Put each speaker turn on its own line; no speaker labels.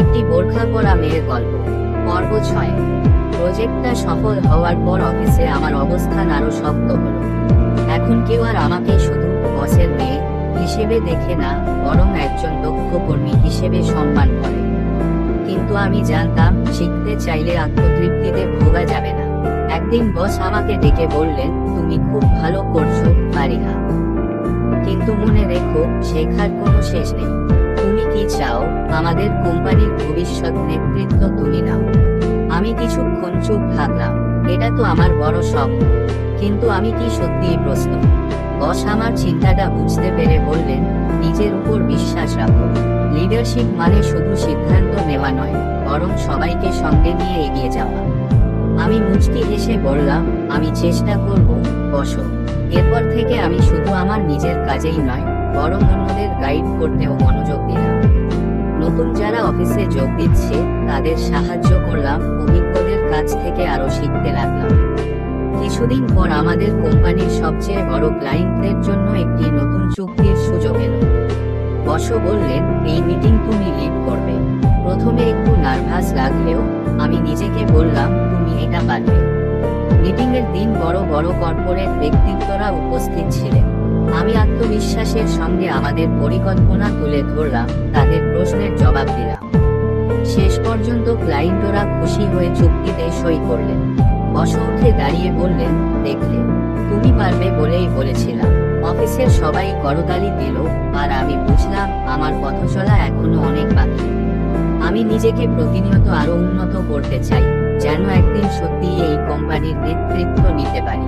একটি বোরখা পরা মেয়ের গল্প। পর্ব ছয়। প্রজেক্টটা সফল হওয়ার পর অফিসে আমার অবস্থান আরও শক্ত হলো। এখন কেউ আর আমাকে শুধু বসের মেয়ে হিসেবে দেখে না, বরং একজন দক্ষ কর্মী হিসেবে সম্মান করে। কিন্তু আমি জানতাম, শিখতে চাইলে আত্মতৃপ্তিতে ভোগা যাবে না। একদিন বস আমাকে ডেকে বললেন, তুমি খুব ভালো করছ মারিহা কিন্তু মনে রেখো, শেখার কোনো শেষ নেই। আমাদের কোম্পানির ভবিষ্যৎ নেতৃত্ব তুমি নাও। আমি কিছুক্ষণ চুপ থাকলাম, এটা তো আমার বড় স্বপ্ন। কিন্তু আমি কি সত্যিই প্রস্তুত? বস আমার চিন্তাটা বুঝতে পেরে বললেন, নিজের উপর বিশ্বাস রাখো। লিডারশিপ মানে শুধু সিদ্ধান্ত নেওয়া নয়, বরং সবাইকে সঙ্গে নিয়ে এগিয়ে যাওয়া। আমি মুচকি হেসে বললাম, আমি চেষ্টা করব, বসো। এরপর থেকে আমি শুধু আমার নিজের কাজেই নয়, বরং অন্যদের গাইড করতেও মনোযোগ দিলাম। নতুন যারা অফিসে যোগ দিচ্ছে, তাদের সাহায্য করলাম, অভিজ্ঞদের কাছ থেকে আরও শিখতে লাগলাম। কিছুদিন পর আমাদের কোম্পানির সবচেয়ে বড় ক্লায়েন্টদের জন্য একটি নতুন চুক্তির সুযোগ এলো। বস বললেন, এই মিটিং তুমি লিড করবে। প্রথমে একটু নার্ভাস লাগলেও আমি নিজেকে বললাম, তুমি এটা পারবে। মিটিং এর দিন বড় বড় কর্পোরেট ব্যক্তিত্বরা উপস্থিত ছিলেন। আমি আত্মবিশ্বাসের সঙ্গে আমাদের পরিকল্পনা তুলে ধরলাম, তাদের প্রশ্নের জবাব দিলাম। শেষ পর্যন্ত ক্লায়েন্টরা খুশি হয়ে চুক্তিতে সই করলেন। বস দাঁড়িয়ে বললেন, দেখলে, তুমি পারবে বলেই বলেছিলাম। অফিসের সবাই করতালি দিল, আর আমি বুঝলাম আমার পথ চলা এখনও অনেক বাকি। আমি নিজেকে প্রতিনিয়ত আরও উন্নত করতে চাই, যেন একদিন সত্যি এই কোম্পানির নেতৃত্ব নিতে পারি।